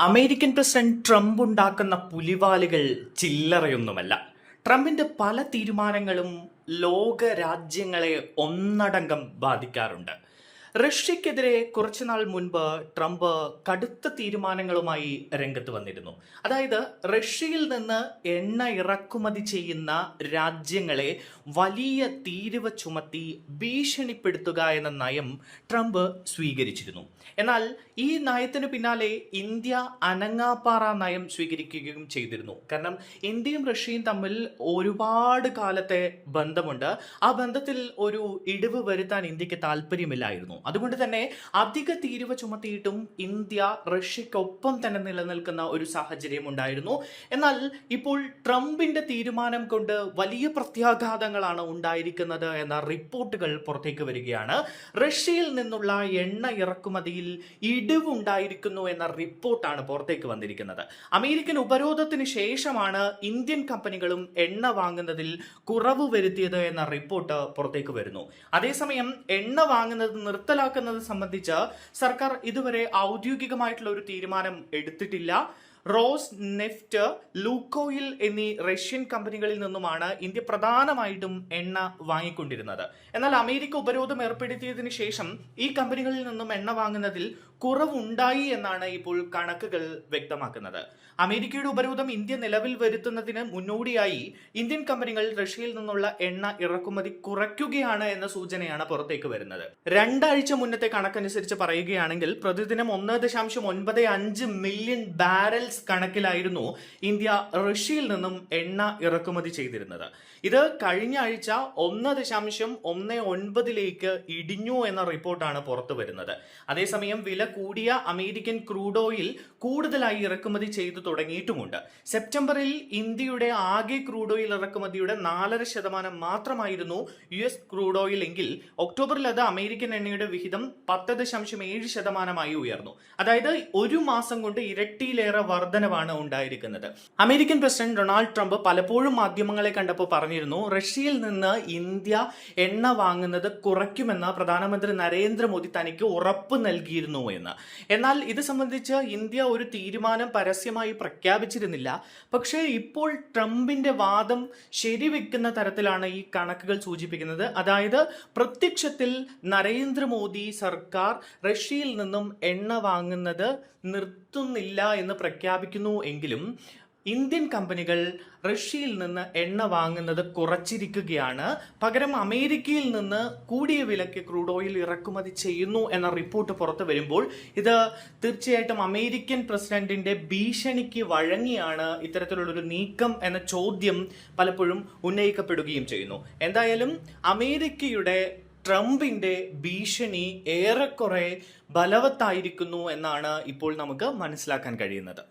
American president Trump ഉണ്ടാക്കുന്ന പുലിവാലുകൾ ചില്ലറയൊന്നുമല്ല. ട്രംപിന്റെ പല തീരുമാനങ്ങളും ലോക രാജ്യങ്ങളെ ഒന്നടങ്കം ബാധിക്കാറുണ്ട്. റഷ്യക്കെതിരെ കുറച്ചുനാൾ മുൻപ് ട്രംപ് കടുത്ത തീരുമാനങ്ങളുമായി രംഗത്ത് വന്നിരുന്നു. അതായത് റഷ്യയിൽ നിന്ന് എണ്ണ ഇറക്കുമതി ചെയ്യുന്ന രാജ്യങ്ങളെ വലിയ തീരുവ ചുമത്തി ഭീഷണിപ്പെടുത്തുക എന്ന നയം ട്രംപ് സ്വീകരിച്ചിരുന്നു. എന്നാൽ ഈ നയത്തിന് പിന്നാലെ ഇന്ത്യ അനങ്ങാപ്പാറ നയം സ്വീകരിക്കുകയും ചെയ്തിരുന്നു. കാരണം ഇന്ത്യയും റഷ്യയും തമ്മിൽ ഒരുപാട് കാലത്തെ ബന്ധമുണ്ട്. ആ ബന്ധത്തിൽ ഒരു ഇടിവ് വരുത്താൻ ഇന്ത്യയ്ക്ക് താല്പര്യമില്ലായിരുന്നു. അതുകൊണ്ട് തന്നെ അധിക തീരുവ ചുമത്തിയിട്ടും ഇന്ത്യ റഷ്യക്കൊപ്പം തന്നെ നിലനിൽക്കുന്ന ഒരു സാഹചര്യം ഉണ്ടായിരുന്നു. എന്നാൽ ഇപ്പോൾ ട്രംപിന്റെ തീരുമാനം കൊണ്ട് വലിയ പ്രത്യാഘാതങ്ങളാണ് ഉണ്ടായിരിക്കുന്നത് എന്ന റിപ്പോർട്ടുകൾ പുറത്തേക്ക് വരികയാണ്. റഷ്യയിൽ നിന്നുള്ള എണ്ണ ഇറക്കുമതിയിൽ ഇടിവുണ്ടായിരിക്കുന്നു എന്ന റിപ്പോർട്ടാണ് പുറത്തേക്ക് വന്നിരിക്കുന്നത്. അമേരിക്കൻ ഉപരോധത്തിന് ശേഷമാണ് ഇന്ത്യൻ കമ്പനികളും എണ്ണ വാങ്ങുന്നതിൽ കുറവ് വരുത്തിയത് എന്ന റിപ്പോർട്ട് പുറത്തേക്ക് വരുന്നു. അതേസമയം എണ്ണ വാങ്ങുന്നത് നിർത്തലാക്കുന്നത് സംബന്ധിച്ച് സർക്കാർ ഇതുവരെ ഔദ്യോഗികമായിട്ടുള്ള ഒരു തീരുമാനം എടുത്തിട്ടില്ല. റോസ് നെഫ്റ്റ് ലൂക്കോയിൽ എന്നീ റഷ്യൻ കമ്പനികളിൽ നിന്നുമാണ് ഇന്ത്യ പ്രധാനമായിട്ടും എണ്ണ വാങ്ങിക്കൊണ്ടിരുന്നത്. എന്നാൽ അമേരിക്ക ഉപരോധം ഏർപ്പെടുത്തിയതിനു ശേഷം ഈ കമ്പനികളിൽ നിന്നും എണ്ണ വാങ്ങുന്നതിൽ കുറവുണ്ടായി എന്നാണ് ഇപ്പോൾ കണക്കുകൾ വ്യക്തമാക്കുന്നത്. അമേരിക്കയുടെ ഉപരോധം ഇന്ത്യ നിലവിൽ വരുത്തുന്നതിന് മുന്നോടിയായി ഇന്ത്യൻ കമ്പനികൾ റഷ്യയിൽ നിന്നുള്ള എണ്ണ ഇറക്കുമതി കുറയ്ക്കുകയാണ് എന്ന സൂചനയാണ് പുറത്തേക്ക് വരുന്നത്. രണ്ടാഴ്ച മുന്നത്തെ കണക്കനുസരിച്ച് പറയുകയാണെങ്കിൽ പ്രതിദിനം ഒന്ന് ദശാംശം ഒൻപത് അഞ്ച് മില്യൺ ബാരൽസ് കണക്കിലായിരുന്നു ഇന്ത്യ റഷ്യയിൽ നിന്നും എണ്ണ ഇറക്കുമതി ചെയ്തിരുന്നത്. ഇത് കഴിഞ്ഞ ആഴ്ച ഒന്ന് ദശാംശം ഒന്ന് ഒൻപതിലേക്ക് ഇടിഞ്ഞു എന്ന റിപ്പോർട്ടാണ് പുറത്തു വരുന്നത്. അതേസമയം വില കൂടിയ അമേരിക്കൻ ക്രൂഡ് ഓയിൽ കൂടുതലായി ഇറക്കുമതി ചെയ്തു തുടങ്ങിയിട്ടുമുണ്ട്. സെപ്റ്റംബറിൽ ഇന്ത്യയുടെ ആകെ ക്രൂഡ് ഓയിൽ ഇറക്കുമതിയുടെ നാലര ശതമാനം മാത്രമായിരുന്നു യു എസ് ക്രൂഡ് ഓയിൽ എങ്കിൽ ഒക്ടോബറിൽ അത് അമേരിക്കൻ എണ്ണയുടെ വിഹിതം പത്ത് ദശാംശം ഏഴ് ശതമാനമായി ഉയർന്നു. അതായത് ഒരു മാസം കൊണ്ട് ഇരട്ടിയിലേറെ വർധനവാണ് ഉണ്ടായിരിക്കുന്നത്. അമേരിക്കൻ പ്രസിഡന്റ് ഡൊണാൾഡ് ട്രംപ് പലപ്പോഴും മാധ്യമങ്ങളെ കണ്ടപ്പോൾ പറഞ്ഞിരുന്നു റഷ്യയിൽ നിന്ന് ഇന്ത്യ എണ്ണ വാങ്ങുന്നത് കുറയ്ക്കുമെന്ന് പ്രധാനമന്ത്രി നരേന്ദ്രമോദി തനിക്ക് ഉറപ്പ് നൽകിയിരുന്നു എന്ന്. എന്നാൽ ഇത് സംബന്ധിച്ച് ഇന്ത്യ ഒരു തീരുമാനം പരസ്യമായി പ്രഖ്യാപിച്ചിരുന്നില്ല. പക്ഷേ ഇപ്പോൾ ട്രംപിന്റെ വാദം ശരിവെക്കുന്ന തരത്തിലാണ് ഈ കണക്കുകൾ സൂചിപ്പിക്കുന്നത്. അതായത് പ്രത്യക്ഷത്തിൽ നരേന്ദ്രമോദി സർക്കാർ റഷ്യയിൽ നിന്നും എണ്ണ വാങ്ങുന്നത് നിർത്തുന്നില്ല എന്ന് പ്രഖ്യാപിക്കുന്നു എങ്കിലും ഇന്ത്യൻ കമ്പനികൾ റഷ്യയിൽ നിന്ന് എണ്ണ വാങ്ങുന്നത് കുറച്ചിരിക്കുകയാണ്. പകരം അമേരിക്കയിൽ നിന്ന് കൂടിയ വിലയ്ക്ക് ക്രൂഡ് ഓയിൽ ഇറക്കുമതി ചെയ്യുന്നു എന്ന റിപ്പോർട്ട് പുറത്തു വരുമ്പോൾ ഇത് തീർച്ചയായിട്ടും അമേരിക്കൻ പ്രസിഡന്റിന്റെ ഭീഷണിക്ക് വഴങ്ങിയാണ് ഇത്തരത്തിലുള്ളൊരു നീക്കം എന്ന ചോദ്യം പലപ്പോഴും ഉന്നയിക്കപ്പെടുകയും ചെയ്യുന്നു. എന്തായാലും അമേരിക്കയുടെ ട്രംപിന്റെ ഭീഷണി ഏറെക്കുറെ ബലവത്തായിരിക്കുന്നു എന്നാണ് ഇപ്പോൾ നമുക്ക് മനസ്സിലാക്കാൻ കഴിയുന്നത്.